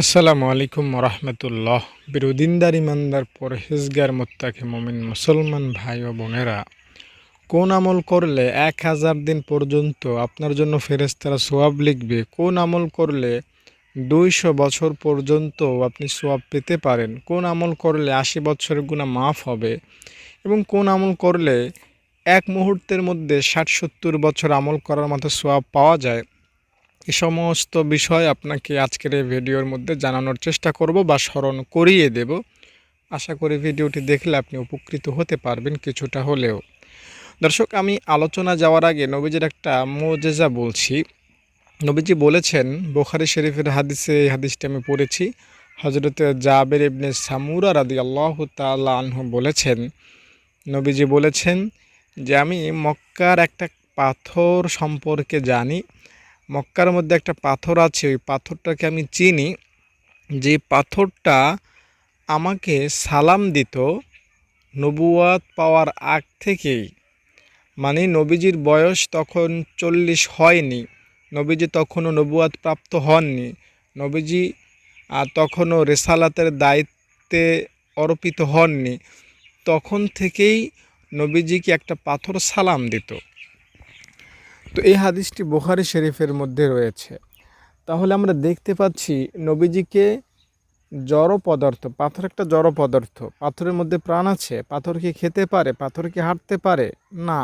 আসসালামু আলাইকুম রহমতুল্লাহ বিরোদিনদার ইমানদার পরহেজগার মোত্তাকে মমিন মুসলমান ভাই ও বোনেরা, কোন আমল করলে এক হাজার দিন পর্যন্ত আপনার জন্য ফেরেস্তারা সোয়াব লিখবে? কোন আমল করলে দুইশো বছর পর্যন্ত আপনি সোয়াব পেতে পারেন? কোন আমল করলে আশি বছরের গুণা মাফ হবে? এবং কোন আমল করলে এক মুহূর্তের মধ্যে ষাট সত্তর বছর আমল করার মতো সোয়াব পাওয়া যায়? এ সমস্ত বিষয় আপনাকে আজকের এই ভিডিওর মধ্যে জানানোর চেষ্টা করব বা স্মরণ করিয়ে দেব। আশা করি ভিডিওটি দেখলে আপনি উপকৃত হতে পারবেন কিছুটা হলেও। দর্শক, আমি আলোচনা যাওয়ার আগে নবীজির একটা মোজেজা বলছি। নবীজি বলেছেন, বোখারি শরীফের হাদিসে এই হাদিসটি আমি পড়েছি। হজরত জাবের ইবনে সামুরা রাদি আল্লাহ আনহু বলেছেন, নবীজি বলেছেন যে, আমি মক্কার একটা পাথর সম্পর্কে জানি। মক্কার মধ্যে একটা পাথর আছে, ওই পাথরটাকে আমি চিনি। যে পাথরটা আমাকে সালাম দিত নবুয়াত পাওয়ার আগ থেকেই। মানে নবীজির বয়স তখন চল্লিশ হয়নি, নবীজি তখনও নবুয়াত প্রাপ্ত হননি। নবীজি তখনও রেসালাতের দায়িত্বে অর্পিত হননি। তখন থেকেই নবীজিকে একটা পাথর সালাম দিত। তো এই হাদিসটি বোখারি শরীফের মধ্যে রয়েছে। তাহলে আমরা দেখতে পাচ্ছি নবীজিকে জড় পদার্থ, পাথর একটা জড় পদার্থ, পাথরের মধ্যে প্রাণ আছে, পাথর কি খেতে পারে, পাথর কি হাঁটতে পারে? না।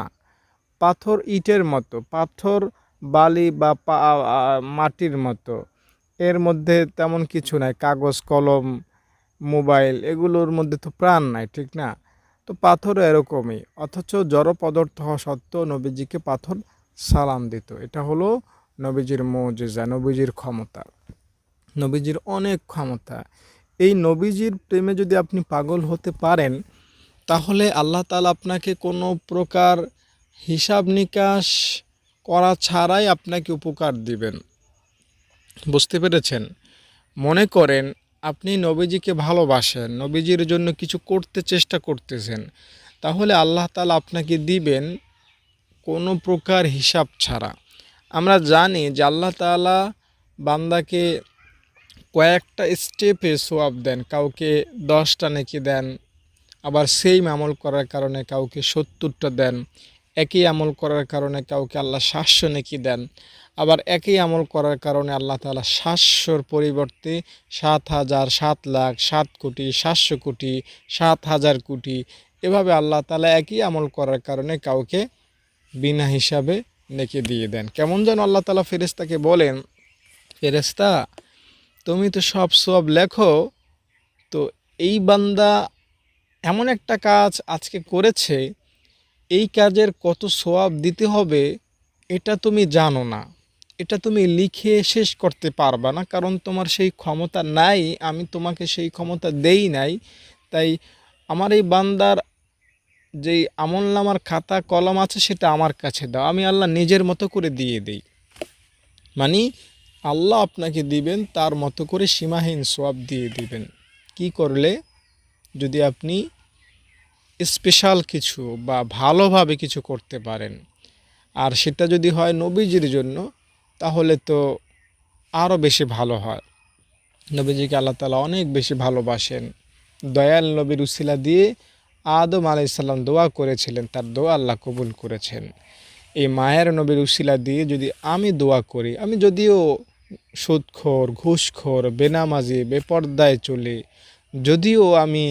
পাথর ইটের মতো, পাথর বালি বা মাটির মতো। এর মধ্যে তেমন কিছু নাই, কাগজ, কলম, মোবাইল, এগুলোর মধ্যে তো প্রাণ নাই, ঠিক না? তো পাথরও এরকমই, অথচ জড় পদার্থ হওয়া সত্ত্বেও নবীজিকে পাথর সালাম দিত। এটা হলো নবীজির মৌজেজা, নবীজির ক্ষমতা। নবীজির অনেক ক্ষমতা। এই নবীজির প্রেমে যদি আপনি পাগল হতে পারেন, তাহলে আল্লাহ তালা আপনাকে কোনো প্রকার হিসাব নিকাশ করা ছাড়াই আপনাকে উপকার দিবেন। বুঝতে পেরেছেন? মনে করেন, আপনি নবীজিকে ভালোবাসেন, নবীজির জন্য কিছু করতে চেষ্টা করতেছেন, তাহলে আল্লাহ তালা আপনাকে দিবেন কোনো প্রকার হিসাব ছাড়া। আমরা জানি যে আল্লাহ তালা বান্দাকে কয়েকটা স্টেপে সোয়াব দেন, কাউকে দশটা নেকি দেন, আবার সেই আমল করার কারণে কাউকে সত্তরটা দেন, একই আমল করার কারণে কাউকে আল্লাহ সাতশো নেকি দেন, আবার একই আমল করার কারণে আল্লাহ তালা সাতশোর পরিবর্তে সাত হাজার, সাত লাখ, সাত কোটি, সাতশো কোটি, সাত হাজার কোটি, এভাবে আল্লাহ তালা একই আমল করার কারণে কাউকে বিনা হিসাবে নেকে দিয়ে দেন। কেমন যেন আল্লাহ তালা ফেরেস্তাকে বলেন ফেরেস্তা তুমি তো সব সব লেখো, তো এই বান্দা এমন একটা কাজ আজকে করেছে, এই কাজের কত সোয়াব দিতে হবে এটা তুমি জানো না। এটা তুমি লিখে শেষ করতে পারবা না, কারণ তোমার সেই ক্ষমতা নাই, আমি তোমাকে সেই ক্ষমতা দেই নাই। তাই আমার এই বান্দার যেই আমল নামার খাতা, কলম আছে সেটা আমার কাছে দাও। আমি আল্লাহ নিজের মতো করে দিয়ে দেই। মানে আল্লাহ আপনাকে দিবেন, তার মতো করে সীমাহীন সোয়াব দিয়ে দিবেন। কি করলে? যদি আপনি স্পেশাল কিছু বা ভালোভাবে কিছু করতে পারেন। আর সেটা যদি হয় নবীজির জন্য, তাহলে তো আরও বেশি ভালো হয়। নবীজিকে আল্লাহ তালা অনেক বেশি ভালোবাসেন। দয়াল নবীর উসিলা দিয়ে আদম আলাইসাল্লাম দোয়া করেছিলেন, তার দোয়া আল্লাহ কবুল করেছেন। এই মায়ের নবীর উশিলা দিয়ে যদি আমি দোয়া করি, আমি যদিও সুদখোর, ঘুষখোর, বেনামাজি, বেপর্দায় চলে, যদিও আমি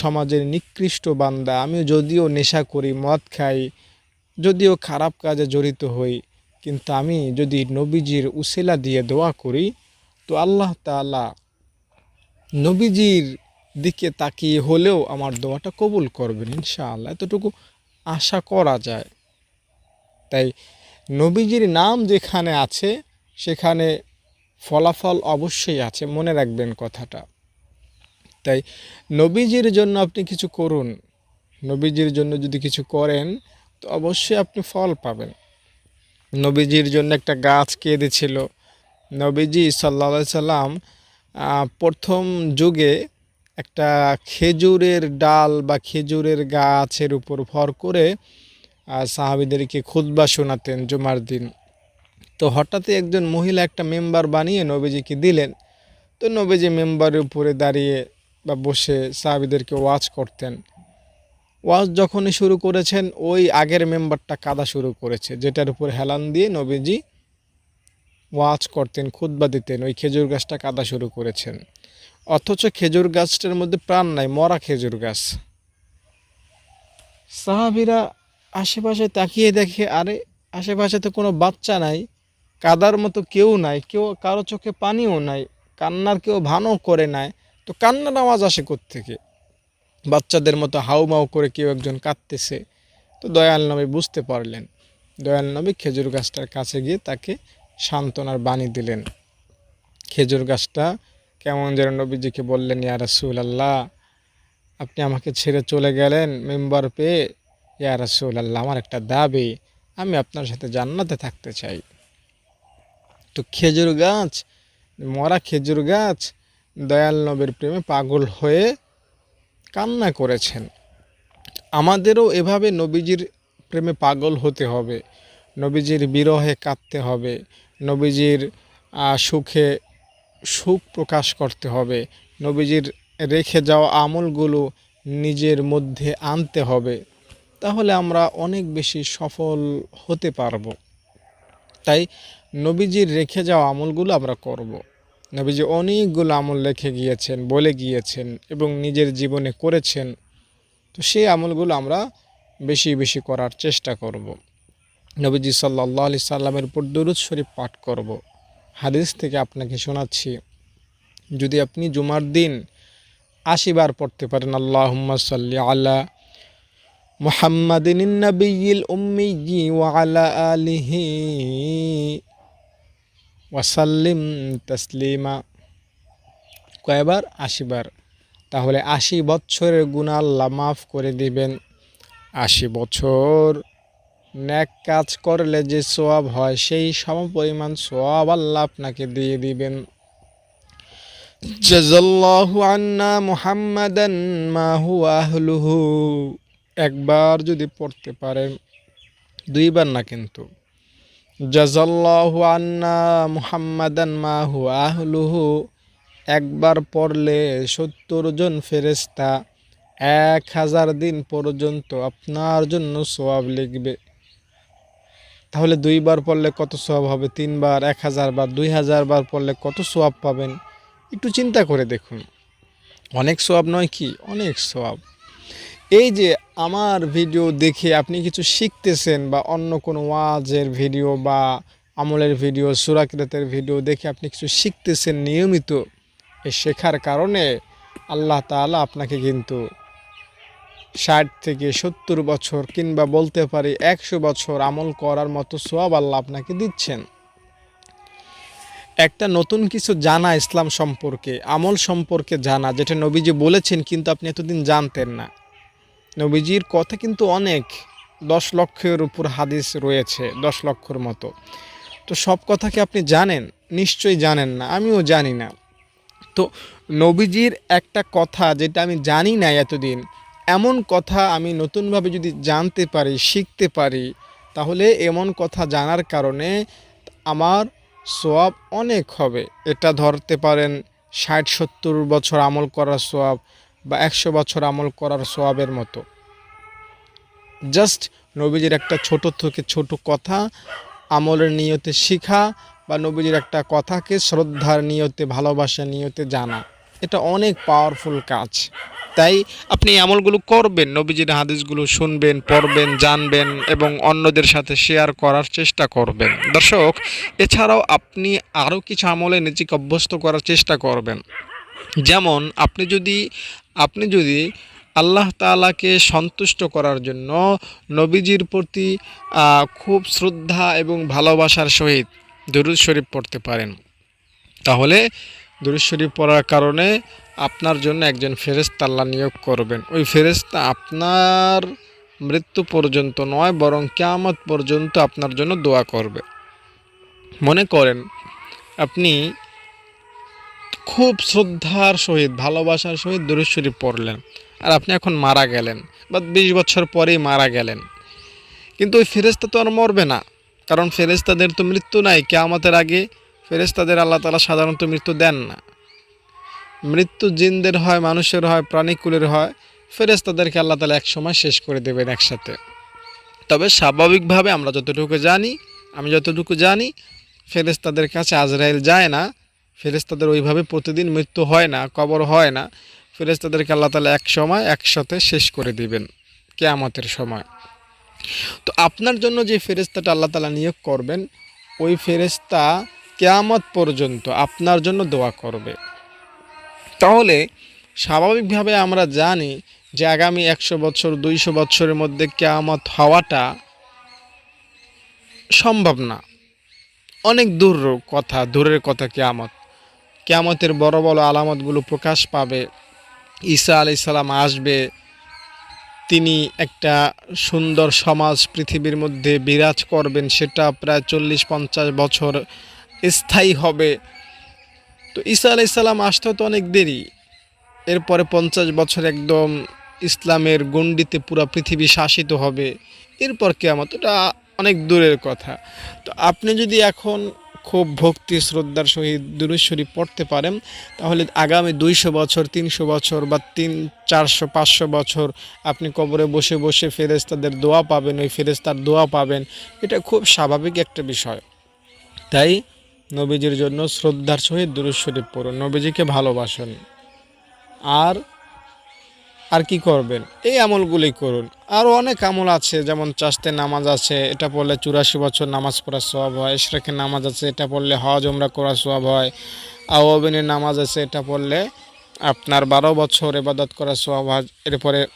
সমাজের নিকৃষ্ট বান্দা আমি যদিও নেশা করি, মদ খাই, যদিও খারাপ কাজে জড়িত হই, কিন্তু আমি যদি নবীজির উসিলা দিয়ে দোয়া করি, তো আল্লাহ তালা নবীজির দিকে তাকিয়ে হলেও আমার দোয়াটা কবুল করবেন, ইনশাআল্লাহ। এতটুকু আশা করা যায়। তাই নবীজির নাম যেখানে আছে, সেখানে ফলাফল অবশ্যই আছে, মনে রাখবেন কথাটা। তাই নবীজির জন্য আপনি কিছু করুন। নবীজির জন্য যদি কিছু করেন, তো অবশ্যই আপনি ফল পাবেন। নবীজির জন্য একটা গাছ কেঁদেছিল। নবীজি সাল্লা সাল্লাম প্রথম যুগে একটা খেজুরের ডাল বা খেজুরের গাছের উপর ভর করে সাহাবিদেরকে খুদবা শোনাতেন জুমার দিন। তো হঠাৎই একজন মহিলা একটা মেম্বার বানিয়ে নবীজিকে দিলেন। তো নবীজি মেম্বারের উপরে দাঁড়িয়ে বা বসে সাহাবিদেরকে ওয়াজ করতেন। ওয়াজ যখনই শুরু করেছেন, ওই আগের মেম্বারটা কাদা শুরু করেছে, যেটার উপর হেলান দিয়ে নবীজি ওয়াজ করতেন, খুতবা দিতেন, ওই খেজুর গাছটা কাদা শুরু করেছেন। অথচ খেজুর গাছটার মধ্যে প্রাণ নাই, মরা খেজুর গাছ। সাহাবিরা আশেপাশে তাকিয়ে দেখে, আরে, আশেপাশে তো কোনো বাচ্চা নাই, কাদার মতো কেউ নাই, কেউ কারও চোখে পানিও নাই, কান্নার কেউ ভানও করে নাই। তো কান্নার আওয়াজ আসে থেকে বাচ্চাদের মতো হাউমাউ করে কেউ একজন কাঁদতেছে। তো দয়াল নবী বুঝতে পারলেন। দয়াল নবী খেজুর গাছটার কাছে গিয়ে তাকে সান্ত্বনার বাণী দিলেন। খেজুর গাছটা কেমন যেন নবীজিকে বললেন, ইয়া রাসূল আল্লাহ আপনি আমাকে ছেড়ে চলে গেলেন মেম্বার পেয়ে। ইয়া রাসূল আল্লাহ আমার একটা দাবি, আমি আপনার সাথে জান্নাতে থাকতে চাই। তো খেজুর গাছ, মরা খেজুর গাছ, দয়াল নবীর প্রেমে পাগল হয়ে কান্না করেছেন। আমাদেরও এভাবে নবীজির প্রেমে পাগল হতে হবে, নবীজির বিরহে কাঁদতে হবে, নবীজির সুখে সুখ প্রকাশ করতে হবে নবীজির রেখে যাওয়া আমলগুলো নিজের মধ্যে আনতে হবে তাহলে আমরা অনেক বেশি সফল হতে পারব তাই নবীজির রেখে যাওয়া আমলগুলো আমরা করব। নবীজি অনেকগুলো আমল রেখে গিয়েছেন, বলে গিয়েছেন এবং নিজের জীবনে করেছেন তো সেই আমলগুলো আমরা বেশি বেশি করার চেষ্টা করব। নবীজি সাল্লাহ আলি সাল্লামের উপর দরুদ শরীফ পাঠ করব। হাদিস থেকে আপনাকে শোনাচ্ছি। যদি আপনি জুমার দিন আশি বার পড়তে পারেন আল্লাহ সাল্লি আলা মুহাম্মাদিন নবীল উম্মি ওয়ালা আলিহি ওয়াসাল্লিম তসলিমা। কয়বার? আশিবার তাহলে আশি বছরের গুণা আল্লাহ মাফ করে দিবেন। আশি বছর ন্যাক কাজ করলে যে সোয়াব হয়, সেই সমপরিমাণ সোয়াব আল্লাহ আপনাকে দিয়ে দিবেন। মুহাম্মাদান মা একবার যদি পড়তে পারেন, দুইবার না কিন্তু। মুহাম্মাদান মা একবার পড়লে সত্তর জন ফেরেস্তা এক হাজার দিন পর্যন্ত আপনার জন্য সোয়াব লিখবে। তাহলে দুইবার পড়লে কত সোয়াব হবে? তিনবার এক হাজার বার দুই হাজার বার পড়লে কত সোয়াব পাবেন? একটু চিন্তা করে দেখুন। অনেক সোয়াব নয় কি? অনেক সোয়াব এই যে আমার ভিডিও দেখে আপনি কিছু শিখতেছেন বা অন্য কোনো ওয়াজের ভিডিও বা আমলের ভিডিও সুরাকিরাতের ভিডিও দেখে আপনি কিছু শিখতেছেন নিয়মিত এই শেখার কারণে আল্লাহ তাআলা আপনাকে কিন্তু ষাট থেকে সত্তর বছর কিংবা বলতে পারি একশো বছর আমল করার মতো সোয়াব আল্লাহ আপনাকে দিচ্ছেন। একটা নতুন কিছু জানা ইসলাম সম্পর্কে, আমল সম্পর্কে জানা, যেটা নবীজি বলেছেন কিন্তু আপনি এতদিন জানতেন না। নবীজির কথা কিন্তু অনেক, দশ লক্ষের উপর হাদিস রয়েছে, দশ লক্ষর মতো। তো সব কথাকে আপনি জানেন? নিশ্চয়ই জানেন না, আমিও জানি না। তো নবীজির একটা কথা যেটা আমি জানি না এতদিন এমন কথা আমি নতুনভাবে যদি জানতে পারি, শিখতে পারি, তাহলে এমন কথা জানার কারণে আমার সোয়াব অনেক হবে। এটা ধরতে পারেন, ষাট, সত্তর বছর আমল করার সোয়াব বা একশো বছর আমল করার সোয়াবের মতো। জাস্ট নবীজির একটা ছোট থেকে ছোট কথা, আমলের নিয়তে শিখা বা নবীজির একটা কথাকে শ্রদ্ধার নিয়তে ভালোবাসা নিয়তে জানা। এটা অনেক পাওয়ারফুল কাজ। তাই আপনি আমলগুলো করবেন, নবীজির হাদিসগুলো শুনবেন, পড়বেন, জানবেন এবং অন্যদের সাথে শেয়ার করার চেষ্টা করবেন। দর্শক, এছাড়াও আপনি আরও কিছু আমলে নিজেকে অভ্যস্ত করার চেষ্টা করবেন। যেমন, আপনি যদি আপনি যদি আল্লাহ তাআলাকে সন্তুষ্ট করার জন্য নবীজির প্রতি খুব শ্রদ্ধা এবং ভালোবাসার সহিত দরুদ শরীফ পড়তে পারেন। তাহলে দরুদ শরীফ পড়ার কারণে আপনার জন্য একজন ফেরেস্তা আল্লাহ নিয়োগ করবেন। ওই ফেরেস্তা আপনার মৃত্যু পর্যন্ত নয়, বরং কেয়ামত পর্যন্ত আপনার জন্য দোয়া করবে। মনে করেন, আপনি খুব শ্রদ্ধার সহিত, ভালোবাসার সহিত দূরেশ্বরী পড়লেন, আর আপনি এখন মারা গেলেন, বা বিশ বছর পরেই মারা গেলেন। কিন্তু ওই ফেরেস্তা তো আর মরবে না, কারণ ফেরেস্তাদের তো মৃত্যু নাই। কেয়ামতের আগে ফেরেস্তাদের আল্লাহ তালা সাধারণত মৃত্যু দেন না। মৃত্যু জিনদের হয়, মানুষের হয়, প্রাণীকুলের হয় ফেরেস্তাদেরকে আল্লাহ তালা এক সময় শেষ করে দেবেন একসাথে। তবে স্বাভাবিকভাবে আমরা যতটুকু জানি, আমি যতটুকু জানি ফেরেস্তাদের কাছে আজরাইল যায় না ফেরেস্তাদের ওইভাবে প্রতিদিন মৃত্যু হয় না, কবর হয় না ফেরেস্তাদেরকে আল্লাহ তালা এক সময় একসাথে শেষ করে দিবেন কেয়ামতের সময়। তো আপনার জন্য যে ফেরেস্তাটা আল্লাহ তালা নিয়োগ করবেন, ওই ফেরেস্তা কেয়ামত পর্যন্ত আপনার জন্য দোয়া করবে। তাহলে স্বাভাবিকভাবে আমরা জানি যে আগামী একশো বছর, দুইশো বছরের মধ্যে কেয়ামত হওয়াটা সম্ভব না। অনেক দূর কথা, দূরের কথা কেয়ামত। কেয়ামতের বড় বড় আলামতগুলো প্রকাশ পাবে। ঈসা আলি সালাম আসবে। তিনি একটা সুন্দর সমাজ পৃথিবীর মধ্যে বিরাজ করবেন, সেটা প্রায় চল্লিশ পঞ্চাশ বছর স্থায়ী হবে। তো ঈসা আলি সালাম আসতে তো অনেক দেরি। এরপরে পঞ্চাশ বছর একদম ইসলামের গণ্ডিতে পুরো পৃথিবী শাসিত হবে। এরপর কেয়ামত, এটা অনেক দূরের কথা। তো আপনি যদি এখন খুব ভক্তি, শ্রদ্ধার সহিত দুরুশ্বরী পড়তে পারেন, তাহলে আগামী দুইশো বছর, তিনশো বছর বা তিন, চারশো, পাঁচশো বছর আপনি কবরে বসে বসে ফেরেস্তাদের দোয়া পাবেন, ওই ফেরেস্তার দোয়া পাবেন। এটা খুব স্বাভাবিক একটা বিষয়। তাই নবীজির জন্য শ্রদ্ধার সহিত দুরুশ্বরী পড়ুন। নবীজিকে ভালোবাসুন। আর আর কি করবেন? এই আমলগুলি করুন। আরও অনেক আমল আছে, যেমন চাষতে নামাজ আছে, এটা পড়লে চুরাশি বছর নামাজ পড়ার সব হয় ইশরাকের নামাজ আছে, এটা পড়লে হজ ওমরা করার সব হয় আওয়াবিনের নামাজ আছে, এটা পড়লে আপনার বারো বছর এবাদত করার সব হয়, এরপরে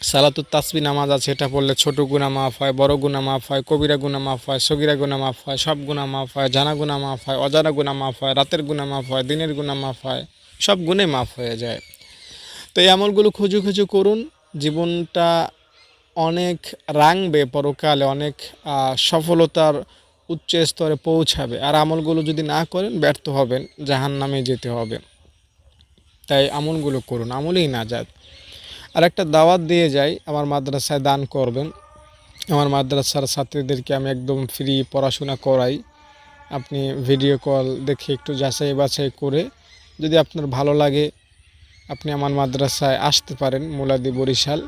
সালাতুত তাসবি নামাজ আছে, এটা পড়লে ছোট গুণা মাফ হয়, বড় গুণা মাফ হয়, কবিরা গুণা মাফ হয়, সগিরা গুণা মাফ হয়, সব গুণা মাফ হয়, জানা গুণা মাফ হয়, অজানা গুণা মাফ হয়, রাতের গুণা মাফ হয়, দিনের গুণা মাফ হয়, সব গুণে মাফ হয়ে যায়। তো এই আমলগুলো খুঁজু খুঁজু করুন, জীবনটা অনেক রাঙবে পরকালে, অনেক সফলতার উচ্চ স্তরে পৌঁছাবে। আর আমলগুলো যদি না করেন, ব্যর্থ হবেন জাহান নামে যেতে হবে। তাই আমলগুলো করুন, আমলেই না যাত আর একটা দাওয়াত দিয়ে যাই, আমার মাদ্রাসায় দান করবেন। আমার মাদ্রাসার ছাত্রীদেরকে আমি একদম ফ্রি পড়াশোনা করাই। আপনি ভিডিও কল দেখে একটু যাচাই বাছাই করে যদি আপনার ভালো লাগে, আপনি আমার মাদ্রাসায় আসতে পারেন, মুলাদি বরিশাল,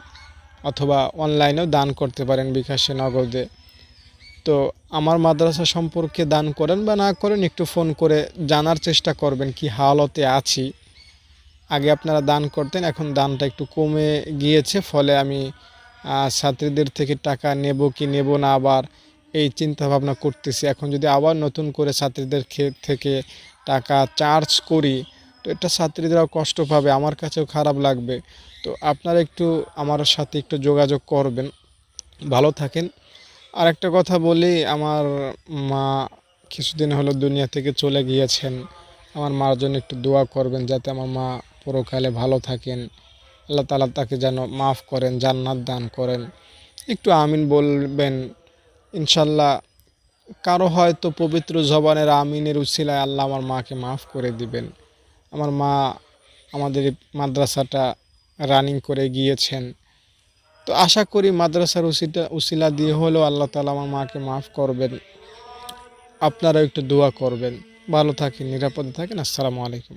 অথবা অনলাইনেও দান করতে পারেন বিকাশে নগদে। তো আমার মাদ্রাসা সম্পর্কে দান করেন বা না করেন একটু ফোন করে জানার চেষ্টা করবেন কি হালতে আছি। আগে আপনারা দান করতেন, এখন দানটা একটু কমে গিয়েছে, ফলে আমি ছাত্রীদের থেকে টাকা নেব কি নেব না আবার এই চিন্তা ভাবনা করতেছি। এখন যদি আবার নতুন করে ছাত্রীদের থেকে টাকা চার্জ করি, তো এটা ছাত্রীরাও কষ্ট পাবে, আমার কাছেও খারাপ লাগবে। তো আপনারা একটু আমার সাথে একটু যোগাযোগ করবেন। ভালো থাকেন। আর একটা কথা বলি, আমার মা কিছুদিন হলো দুনিয়া থেকে চলে গিয়েছেন। আমার মার জন্য একটু দোয়া করবেন, যাতে আমার মা পরকালে ভালো থাকেন, আল্লাহ তালা তাকে যেন মাফ করেন, জান্নাত দান করেন। একটু আমিন বলবেন ইনশাল্লাহ কারও হয়তো পবিত্র জবানের আমিনের উছিলায় আল্লাহ আমার মাকে মাফ করে দিবেন। আমার মা আমাদের মাদ্রাসাটা রানিং করে গিয়েছেন। তো আশা করি মাদ্রাসার উসিটা, উসিলা দিয়ে হলেও আল্লাহ তালা আমার মাকে মাফ করবেন। আপনারাও একটু দোয়া করবেন। ভালো থাকেন, নিরাপদে থাকেন। আসসালামু আলাইকুম।